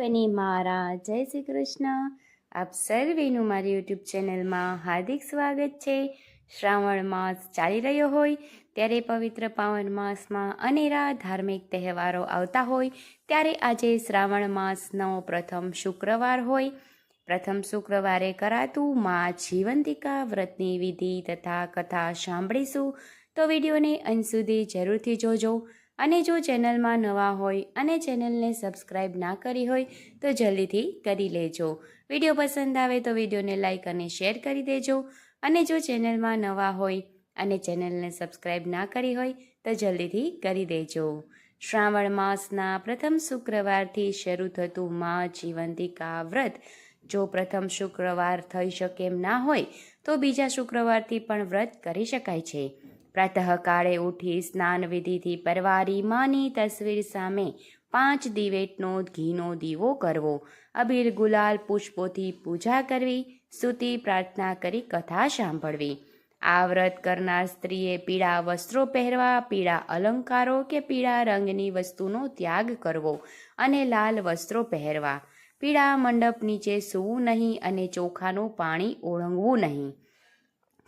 સર્વેને મારા. જય શ્રી કૃષ્ણ. આપ સર્વેનું મારી યુટ્યુબ ચેનલમાં હાર્દિક સ્વાગત છે. શ્રાવણ માસ ચાલી રહ્યો હોય, ત્યારે પવિત્ર પાવન માસમાં અનેરા ધાર્મિક તહેવારો આવતા હોય, ત્યારે આજે શ્રાવણ માસનો પ્રથમ શુક્રવાર હોય. પ્રથમ શુક્રવારે કરાતું મા જીવંતિકા વ્રતની વિધિ તથા કથા સાંભળીશું, તો વિડીયોને અંત સુધી જરૂરથી જોજો. અને જો ચેનલમાં નવા હોય અને ચેનલને સબસ્ક્રાઈબ ના કરી હોય, તો જલ્દીથી કરી લેજો. વીડિયો પસંદ આવે તો વિડીયોને લાઇક અને શેર કરી દેજો. અને જો ચેનલમાં નવા હોય અને ચેનલને સબસ્ક્રાઈબ ના કરી હોય, તો જલ્દીથી કરી દેજો. શ્રાવણ માસના પ્રથમ શુક્રવારથી શરૂ થતું મા જીવંતિકા વ્રત. જો પ્રથમ શુક્રવાર થઈ શકે એમ ના હોય, તો બીજા શુક્રવારથી પણ વ્રત કરી શકાય છે. પ્રાતઃકાળે ઉઠી સ્નાન વિધિથી પરવારી માની તસવીર સામે પાંચ દિવેટનો ઘીનો દીવો કરવો. અબીર ગુલાલ પુષ્પોથી પૂજા કરવી સ્તુતિ પ્રાર્થના કરી કથા સાંભળવી. આ વ્રત કરનાર સ્ત્રીએ પીળા વસ્ત્રો પહેરવા, પીળા અલંકારો કે પીળા રંગની વસ્તુનો ત્યાગ કરવો અને લાલ વસ્ત્રો પહેરવા. પીળા મંડપ નીચે સૂવું નહીં અને ચોખાનું પાણી ઓળંગવું નહીં.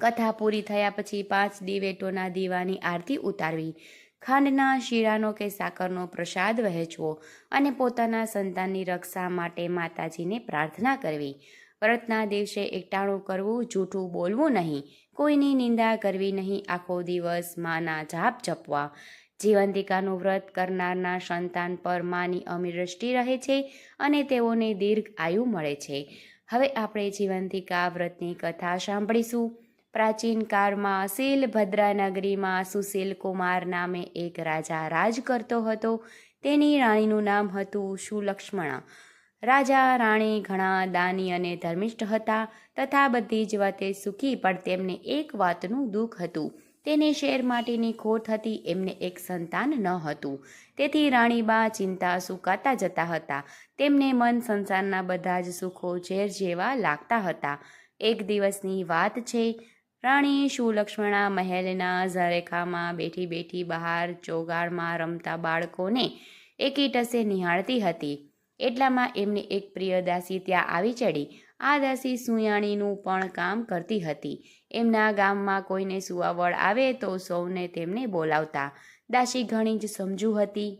કથા પૂરી થયા પછી પાંચ દિવેટોના દીવાની આરતી ઉતારવી. ખાંડના શીરાનો કે સાકરનો પ્રસાદ વહેંચવો અને પોતાના સંતાનની રક્ષા માટે માતાજીને પ્રાર્થના કરવી. વ્રતના દિવસે એકટાણું કરવું, જૂઠું બોલવું નહીં. કોઈની નિંદા કરવી નહીં. આખો દિવસ માના જાપ જપવા. જીવંતિકાનું વ્રત કરનારના સંતાન પર માની અમીર દ્રષ્ટિ રહે છે અને તેઓને દીર્ઘ આયુ મળે છે. હવે આપણે જીવંતિકા વ્રતની કથા સાંભળીશું. પ્રાચીન કાળમાં શીલભદ્રા નગરીમાં સુશીલ કુમાર નામે એક રાજા રાજ કરતો હતો. તેની રાણીનું નામ હતું સુલક્ષ્મણા. રાજા રાણી ઘણા દાની અને ધર્મિષ્ઠ હતા તથા બધી જ વાતે સુખી, પણ તેમને એક વાતનું દુઃખ હતું. તેને શેર માટેની ખોટ હતી, એમને એક સંતાન ન હતું. તેથી રાણીબા ચિંતા સુકાતા જતા હતા. તેમને મન સંસારના બધા જ સુખો ઝેર જેવા લાગતા હતા. એક દિવસની વાત છે રાણી સુલક્ષ્મણા મહેલના ઝરેખામાં બેઠી બેઠી બહાર ચોગાડમાં રમતા બાળકોને એકીટસે નિહાળતી હતી. એટલામાં એમની એક પ્રિય દાસી ત્યાં આવી ચડી. આ દાસી સુયાણીનું પણ કામ કરતી હતી. એમના ગામમાં કોઈને સુવાવડ આવે તો સૌને તેમને બોલાવતા. દાસી ઘણી જ સમજુ હતી.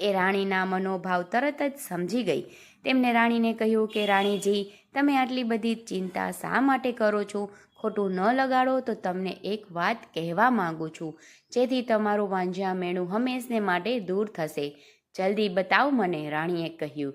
એ રાણીના મનોભાવ તરત જ સમજી ગઈ. તેમને રાણીને કહ્યું કે, રાણીજી, તમે આટલી બધી ચિંતા શા માટે કરો છો? ખોટું ન લગાડો તો તમને એક વાત કહેવા માગું છું. જેથી તમારું વાંઝા મેણું હંમેશને માટે દૂર થશે. જલ્દી બતાવ મને, રાણીએ કહ્યું.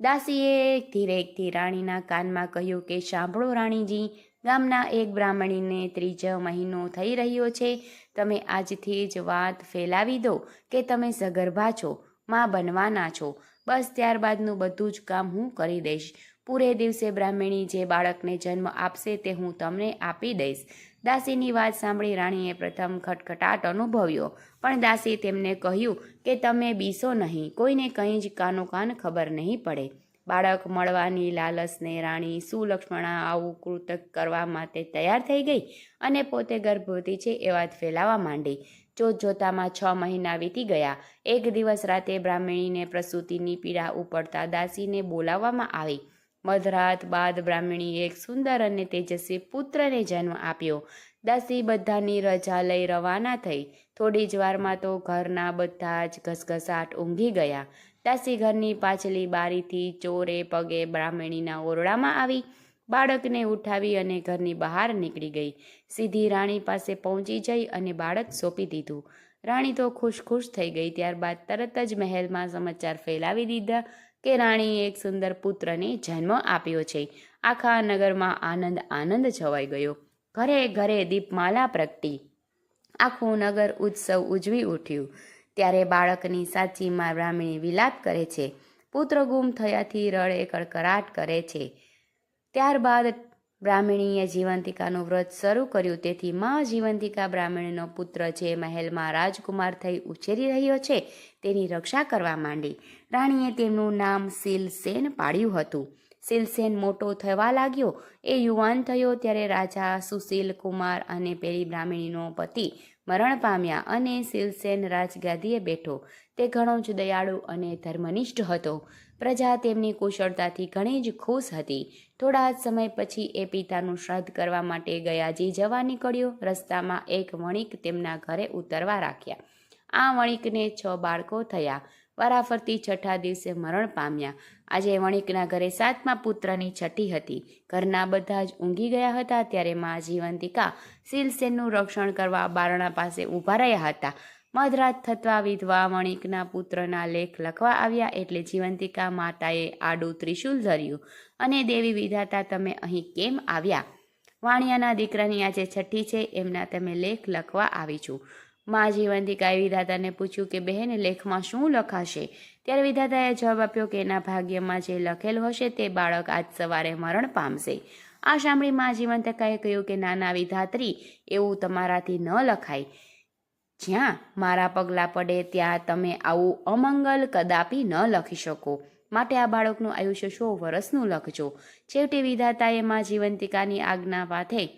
દાસીએ ધીરેકથી રાણીના કાનમાં કહ્યું કે, સાંભળો રાણીજી, ગામના એક બ્રાહ્મણીને ત્રીજો મહિનો થઈ રહ્યો છે. તમે આજથી જ વાત ફેલાવી દો કે તમે સગર્ભા છો, માં બનવાના છો. બસ ત્યારબાદનું બધું જ કામ હું કરી દઈશ. પૂરે દિવસે બ્રાહ્મણી જે બાળકને જન્મ આપશે તે હું તમને આપી દઈશ. દાસીની વાત સાંભળી રાણીએ પ્રથમ ખટખટાટ અનુભવ્યો. પણ દાસી તેમને કહ્યું કે તમે બીસો નહીં, કોઈને કંઈ જ કાનો કાન ખબર નહીં પડે. બાળક મળવાની લાલસને રાણી સુલક્ષ્મણા આવું કૃતક કરવા માટે તૈયાર થઈ ગઈ અને પોતે ગર્ભવતી છે એ વાત ફેલાવા માંડી. જોત જોતામાં છ મહિના વીતી ગયા. એક દિવસ રાતે બ્રાહ્મણીને પ્રસૂતિની પીડા ઉપડતા દાસીને બોલાવવામાં આવી. મધરાત બાદ બ્રાહ્મણીએ એક સુંદર અને તેજસ્વી પુત્રને જન્મ આપ્યો. દાસી બધાની રજા લઈ રવાના થઈ. થોડી જ વારમાં તો ઘરના બધા જ ઘસઘસાટ ઊંઘી ગયા. દાસી ઘરની પાછલી બારીથી ચોરે પગે બ્રાહ્મણીના ઓરડામાં આવી. બાળકને ઉઠાવી અને ઘરની બહાર નીકળી ગઈ. સીધી રાણી પાસે પહોંચી જઈ અને બાળક સોંપી દીધું. રાણી તો ખુશ ખુશ થઈ ગઈ, ત્યારબાદ તરત જ મહેલમાં સમાચાર ફેલાવી દીધા કે રાણીએ એક સુંદર પુત્રને જન્મ આપ્યો છે. આખા નગરમાં આનંદ આનંદ છવાઈ ગયો. ઘરે ઘરે દીપમાલા પ્રગટી. આખું નગર ઉત્સવ ઉજવી ઉઠ્યું. ત્યારે બાળકની સાચીમાં બ્રાહ્મણી વિલાપ કરે છે. પુત્ર ગુમ થયાથી રડે કડકડાટ કરે છે. ત્યારબાદ બ્રાહ્મણીએ જીવંતિકાનું વ્રત શરૂ કર્યું. તેથી મા જીવંતિકા બ્રાહ્મણીનો પુત્ર જે મહેલમાં રાજકુમાર થઈ ઉછેરી રહ્યો છે, તેની રક્ષા કરવા માંડી. રાણીએ તેમનું નામ શિલસેન પાડ્યું હતું. શિલસેન મોટો થવા લાગ્યો. એ યુવાન થયો ત્યારે રાજા સુશીલ કુમાર અને પેલી બ્રાહ્મણીનો પતિ મરણ પામ્યા અને શિલસેન રાજગાદીએ બેઠો. તે ઘણો જ દયાળુ અને ધર્મનિષ્ઠ હતો. પ્રજા તેમની કુશળતાથી ઘણી જ ખુશ હતી. થોડા જ સમય પછી એ પિતાનું શ્રાદ્ધ કરવા માટે ગયાજી જવા નીકળ્યો. રસ્તામાં એક વણિક તેમના ઘરે ઉતરવા રાખ્યા. આ વણિકને છ બાળકો થયા. વારાફરતી છઠ્ઠા દિવસે મરણ પામ્યા. આજે વણિકના ઘરે સાતમા પુત્રની છઠ્ઠી હતી. ઘરના બધા જ ઊંઘી ગયા હતા, ત્યારે મા જીવંતિકા શિલસેનનું રક્ષણ કરવા બારણા પાસે ઊભા રહ્યા હતા. મધરાત થતા વિધવા વણિકના પુત્રના લેખ લખવા આવ્યા એટલે જીવંતિકા માતાએ આડું ત્રિશુલ ધર્યું અને દેવી વિધાતા, તમે અહીં કેમ આવ્યા? વાણિયાના દીકરાની આજે છઠ્ઠી છે, એમના તમે લેખ લખવા આવી છું. મા જીવંતિકાએ વિધાતાને પૂછ્યું કે, બહેન, લેખમાં શું લખાશે? ત્યારે વિધાતાએ જવાબ આપ્યો કે, એના ભાગ્યમાં જે લખેલું હશે તે બાળક આજ સવારે મરણ પામશે. આ સાંભળી મા જીવંતિકાએ કહ્યું કે, નાના વિધાત્રી, એવું તમારાથી ન લખાય. જ્યાં મારા પગલાં પડે ત્યાં તમે આવું અમંગલ કદાપી ન લખી શકો. માટે આ બાળકનું આયુષ્ય સો વર્ષનું લખજો. છેવટે વિધાતાએ મા જીવંતિકાની આજ્ઞા પાથે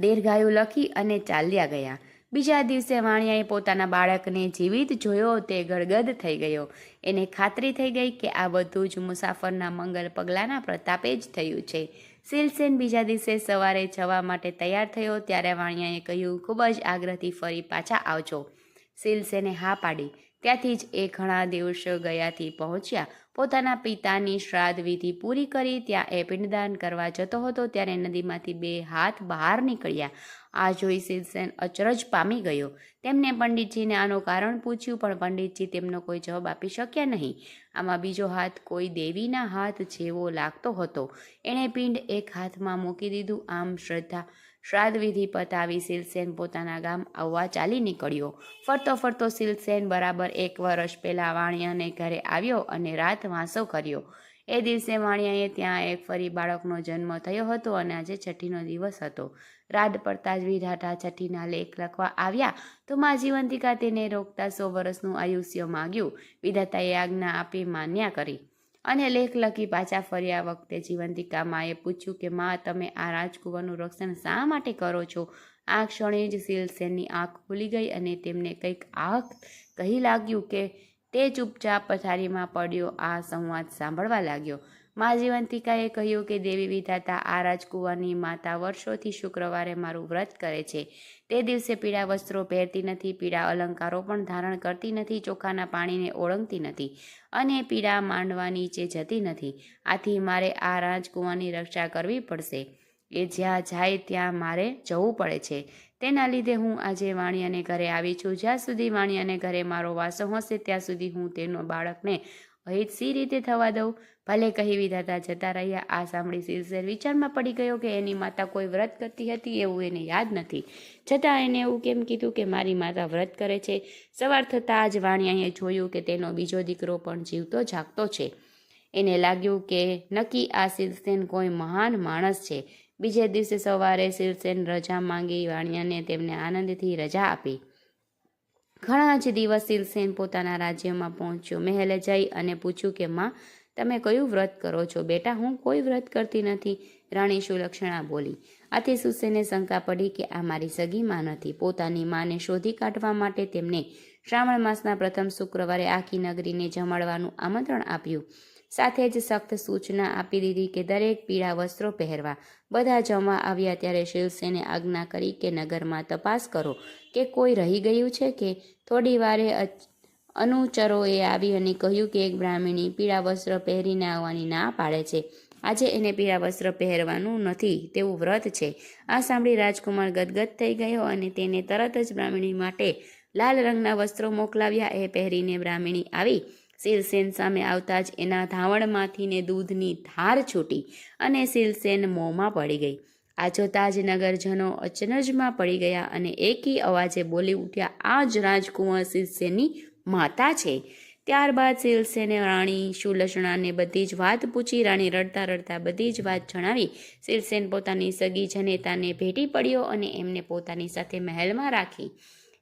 દીર્ઘાયુ લખી અને ચાલ્યા ગયા. બીજા દિવસે વાણિયાએ પોતાના બાળકને જીવિત જોયો તે ગળગદ થઈ ગયો. એને ખાતરી થઈ ગઈ કે આ બધું જ મુસાફરના મંગલ પગલાંના પ્રતાપે જ થયું છે. સિલસેન બીજા દિવસે સવારે જવા માટે તૈયાર થયો, ત્યારે વાણિયાએ કહ્યું, ખૂબ જ આગ્રહથી ફરી પાછા આવજો. સિલસેને હા પાડી. ત્યાંથી જ એ ઘણા દિવસો ગયાથી પહોંચ્યા. પોતાના પિતાની શ્રાદ્ધ વિધિ પૂરી કરી, ત્યાં એ પિંડદાન કરવા જતો હતો. ત્યારે નદીમાંથી બે હાથ બહાર નીકળ્યા. આ જોઈ શિવસેન અચરજ પામી ગયો. તેમને પંડિતજીને આનું કારણ પૂછ્યું, પણ પંડિતજી તેમનો કોઈ જવાબ આપી શક્યા નહીં. આમાં બીજો હાથ કોઈ દેવીના હાથ જેવો લાગતો હતો. એણે પિંડ એક હાથમાં મૂકી દીધું. આમ શ્રદ્ધા શ્રાદ્ધ વિધિ પતાવી સિલસેન પોતાના ગામ આવવા ચાલી નીકળ્યો. ફરતો ફરતો સિલસેન બરાબર એક વર્ષ પહેલાં વાણિયાને ઘરે આવ્યો અને રાત વાંસો કર્યો. એ દિવસે વાણિયાએ ત્યાં એક ફરી બાળકનો જન્મ થયો હતો અને આજે છઠ્ઠીનો દિવસ હતો. રાત પડતા જ વિધાતા છઠ્ઠીના લેખ લખવા આવ્યા તો મા જીવંતિકા તેને રોકતા સો વર્ષનું આયુષ્ય માગ્યું. વિધાતાએ આજ્ઞા આપી માન્યા કરી. અને લેખ લખી પાછા ફર્યા વખતે જીવંતિકા માએ પૂછ્યું કે, મા, તમે આ રાજકુંવરનું રક્ષણ શા માટે કરો છો? આ ક્ષણે જ સિલસેનની આંખ ખુલી ગઈ અને તેમને કંઈક આંખ કહી લાગ્યું કે, તે ચૂપચાપ પથારીમાં પડ્યો આ સંવાદ સાંભળવા લાગ્યો. મા જીવંતિકાએ કહ્યું કે દેવી વિધાતા આ રાજકુંવરની માતા વર્ષોથી શુક્રવારે મારું વ્રત કરે છે. તે દિવસે પીળા વસ્ત્રો પહેરતી નથી, પીળા અલંકારો પણ ધારણ કરતી નથી, ચોખાના પાણીને ઓળંગતી નથી અને પીળા માંડવા નીચે જતી નથી. આથી મારે આ રાજકુંવરની રક્ષા કરવી પડશે. એ જ્યાં જાય ત્યાં મારે જવું પડે છે. તેના લીધે હું આજે વાણિયાને ઘરે આવી છું. જ્યાં સુધી વાણિયાને ઘરે મારો વાસો હશે, ત્યાં સુધી હું તેનો બાળકને અહિત સી રીતે થવા દઉં? ભલે કહી વિધાતા જતા રહ્યા, આ સાંભળી સિલસેર વિચારમાં પડી ગયો કે એની માતા કોઈ વ્રત કરતી હતી એવું એને યાદ નથી. છતાં એને એવું કેમ કીધું કે મારી માતા વ્રત કરે છે? સવાર થતાં જ વાણિયાએ જોયું કે તેનો બીજો દીકરો પણ જીવતો જાગતો છે. એને લાગ્યું કે નક્કી આ સિલસેન કોઈ મહાન માણસ છે. બીજે દિવસે સવારે સિલસેન રજા માંગી વાણિયાને તેમને આનંદથી રજા આપી. ઘણા જ દિવસ સિલસેન પોતાના રાજ્યમાં પહોંચ્યો. મહેલે જઈ અને પૂછ્યું કે, માં, તમે કયું વ્રત કરો છો? બેટા, હું કોઈ વ્રત કરતી નથી. રાણી સુલક્ષણા બોલી. આથી સુસેને શંકા પડી કે, આ મારી સગી માં નથી. પોતાની માને શોધી કાઢવા માટે તેમને શ્રાવણ માસના પ્રથમ શુક્રવારે આખી નગરીને જમાડવાનું આમંત્રણ આપ્યું. સાથે જ સખ્ત સૂચના આપી દીધી કે દરેક પીળા વસ્ત્રો પહેરવા. બધા જમવા આવ્યા ત્યારે શિવસેને આજ્ઞા કરી કે નગરમાં તપાસ કરો કે કોઈ રહી ગયું છે કે? થોડી વારે અનુચરોએ આવી અને કહ્યું કે એક બ્રાહ્મણી પીળા વસ્ત્ર પહેરીને આવવાની ના પાડે છે. આજે એને પીળા વસ્ત્ર પહેરવાનું નથી, તેવું વ્રત છે. આ સાંભળી રાજકુમાર ગદગદ થઈ ગયો અને તેને તરત જ બ્રાહ્મણી માટે લાલ રંગના વસ્ત્રો મોકલાવ્યા. એ પહેરીને બ્રાહ્મણી આવી સિલસેન સામે આવતા જ એના ધાવણમાંથી ને દૂધની ધાર છૂટી અને શિલસેન મોંમાં પડી ગઈ. આ જોતા જ નગરજનો અચનજમાં પડી ગયા અને એકી અવાજે બોલી ઉઠ્યા આ જ રાજકુંવર શિલસેનની માતા છે. ત્યારબાદ શિલસેને રાણી સુલક્ષણાને બધી જ વાત પૂછી, રાણી રડતા રડતા બધી જ વાત જણાવી. શિલસેન પોતાની સગી જનેતાને ભેટી પડ્યો અને એમને પોતાની સાથે મહેલમાં રાખી.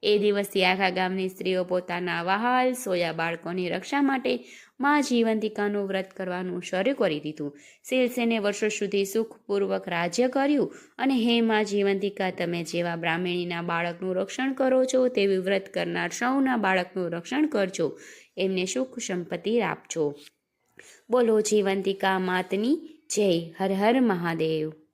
એ દિવસથી આખા ગામની સ્ત્રીઓ પોતાના વહાલ, સોયા બાળકોની રક્ષા માટે મા જીવંતિકાનું વ્રત કરવાનું શરૂ કરી દીધું. શિલસેને વર્ષો સુધી સુખપૂર્વક રાજ્ય કર્યું અને હે મા જીવંતિકા, તમે જેવા બ્રાહ્મણીના બાળકનું રક્ષણ કરો છો, તેવી વ્રત કરનાર સૌના બાળકનું રક્ષણ કરજો. એમને સુખ સંપત્તિ આપજો. બોલો જીવંતિકા માતની જય. હર હર મહાદેવ.